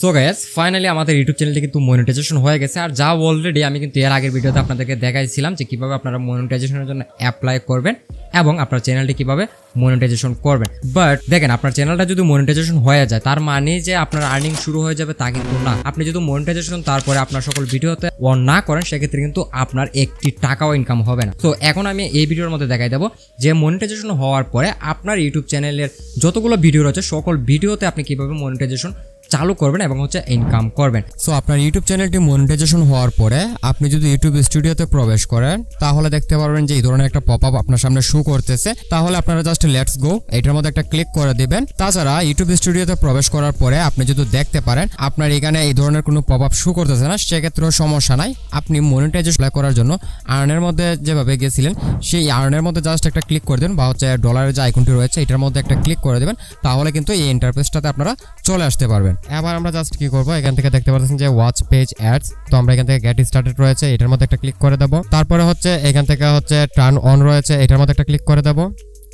So guys finally আমাদের YouTube চ্যানেলটি কিন্তু মনিটাইজেশন হয়ে গেছে। আর যা অলরেডি আমি কিন্তু এর আগের ভিডিওতে আপনাদেরকে দেখাইছিলাম যে কীভাবে আপনারা মনিটাইজেশনের জন্য অ্যাপ্লাই করবেন। এবং আপনার চ্যানেলটি কীভাবে মনিটাইজেশন করবেন। বাট দেখেন, আপনার চ্যানেলটা যদি মনিটাইজেশন হয়ে যায়, তার মানে যে আপনার আর্নিং শুরু হয়ে যাবে তা কিন্তু না। আপনি যদি মনিটাইজেশন তারপরে আপনার সকল ভিডিওতে অন না করেন, সেক্ষেত্রে কিন্তু আপনার একটি টাকাও ইনকাম হবে না। তো এখন আমি এই ভিডিওর মধ্যে দেখাই দেবো যে মনিটাইজেশন হওয়ার পরে আপনার ইউটিউব চ্যানেলের যতগুলো ভিডিও রয়েছে, সকল ভিডিওতে আপনি কীভাবে মনিটাইজেশন চালু করবেন এবং হচ্ছে ইনকাম করবেন। সো আপনার ইউটিউব চ্যানেলটি মনিটাইজেশন হওয়ার পরে আপনি যদি ইউটিউব স্টুডিওতে প্রবেশ করেন, তাহলে দেখতে পারবেন যে এই ধরনের একটা পপ আপ আপনার সামনে শো করতেছে, তাহলে আপনারা জাস্ট লেটস গো এটার মধ্যে একটা ক্লিক করে দিবেন। তাছাড়া ইউটিউব স্টুডিওতে প্রবেশ করার পরে আপনি যদি দেখতে পারেন, আপনার এখানে এই ধরনের কোনো পপ আপ শো করতেছে না, সেক্ষেত্রেও সমস্যা নাই। আপনি মনিটাইজেশন করার জন্য আর্নের মধ্যে যেভাবে গেছিলেন, সেই আর্নের মধ্যে জাস্ট একটা ক্লিক করে দেবেন বা হচ্ছে ডলারের যে আইকনটি রয়েছে, এটার মধ্যে একটা ক্লিক করে দেবেন, তাহলে কিন্তু এই ইন্টারফেসটাতে আপনারা চলে আসতে পারবেন। এবার আমরা জাস্ট কি করব, এখান থেকে দেখতে পাচ্ছেন যে ওয়াচ পেজ অ্যাডস তো আমরা এখান থেকে গেট স্টার্টেড রয়েছে, এটার মধ্যে একটা ক্লিক করে দেবো। তারপরে হচ্ছে এখান থেকে হচ্ছে টার্ন অন রয়েছে, এটার মধ্যে একটা ক্লিক করে দেবো।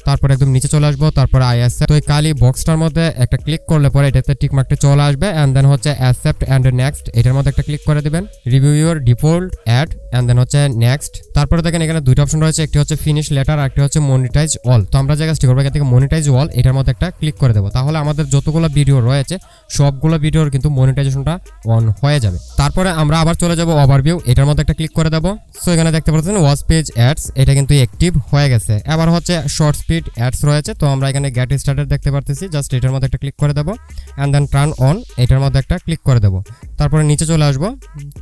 তারপরে একদম নিচে চলে আসব, তারপরে আইএসএ তো এই কালি বক্সটার মধ্যে একটা ক্লিক করলে পরে এটাতে টিক মার্কটি চলে আসবে এন্ড দেন হচ্ছে অ্যাকসেপ্ট এন্ড নেক্সট এটার মধ্যে একটা ক্লিক করে দেবেন। Review your default ad and then হচ্ছে নেক্সট তারপরে দেখেন এখানে দুইটা অপশন রয়েছে, একটি হচ্ছে ফিনিশ লেটার আর একটি হচ্ছে মনিটাইজ অল তো আমরা যে কাজটি করব, এখান থেকে মনিটাইজ অল এটার মধ্যে একটা ক্লিক করে দেবো। তাহলে আমাদের যতগুলো ভিডিও রয়েছে, সবগুলো ভিডিওর কিন্তু মনিটাইজেশনটা অন হয়ে যাবে। তারপরে আমরা আবার চলে যাব ওভারভিউ এটার মধ্যে একটা ক্লিক করে দেবো। সো এখানে দেখতে পাচ্ছেন ওয়াচ পেজ অ্যাডস এটা কিন্তু অ্যাক্টিভ হয়ে গেছে। এবার হচ্ছে শর্ট স্পিড অ্যাডস রয়েছে, তো আমরা এখানে গেট স্টার্টার দেখতে পারতেছি। জাস্ট এটার মধ্যে একটা ক্লিক করে দেবো অ্যান্ড দেন টার্ন অন এটার মধ্যে একটা ক্লিক করে দেবো। তারপরে নিচে চলে আসব,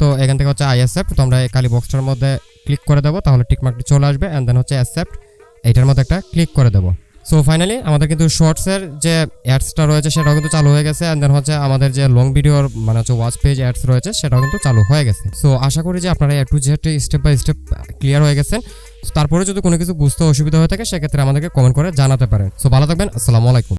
তো এখান থেকে হচ্ছে আইএসএফ তো আমরা এই কালি বক্সটার মধ্যে ক্লিক করে দেবো, তাহলে টিকমার্কটি চলে আসবে অ্যান্ড দেন হচ্ছে অ্যাসেপ্ট এটার মধ্যে একটা ক্লিক করে দেবো। সো ফাইনালি আমাদের কিন্তু শর্টসের যে অ্যাডসটা রয়েছে, সেটাও কিন্তু চালু হয়ে গেছে। অ্যান্ড দেন হচ্ছে আমাদের যে লং ভিডিওর মানে হচ্ছে ওয়াচ পেজ অ্যাডস রয়েছে, সেটাও কিন্তু চালু হয়ে গেছে। সো আশা করি যে আপনারা এ টু স্টেপ বাই স্টেপ ক্লিয়ার হয়ে গেছেন। তারপরে যদি কোনো কিছু বুঝতে অসুবিধা হয়ে থাকে, সেক্ষেত্রে আমাদেরকে কমেন্ট করে জানাতে পারেন। সো ভালো থাকবেন। আসসালামু আলাইকুম।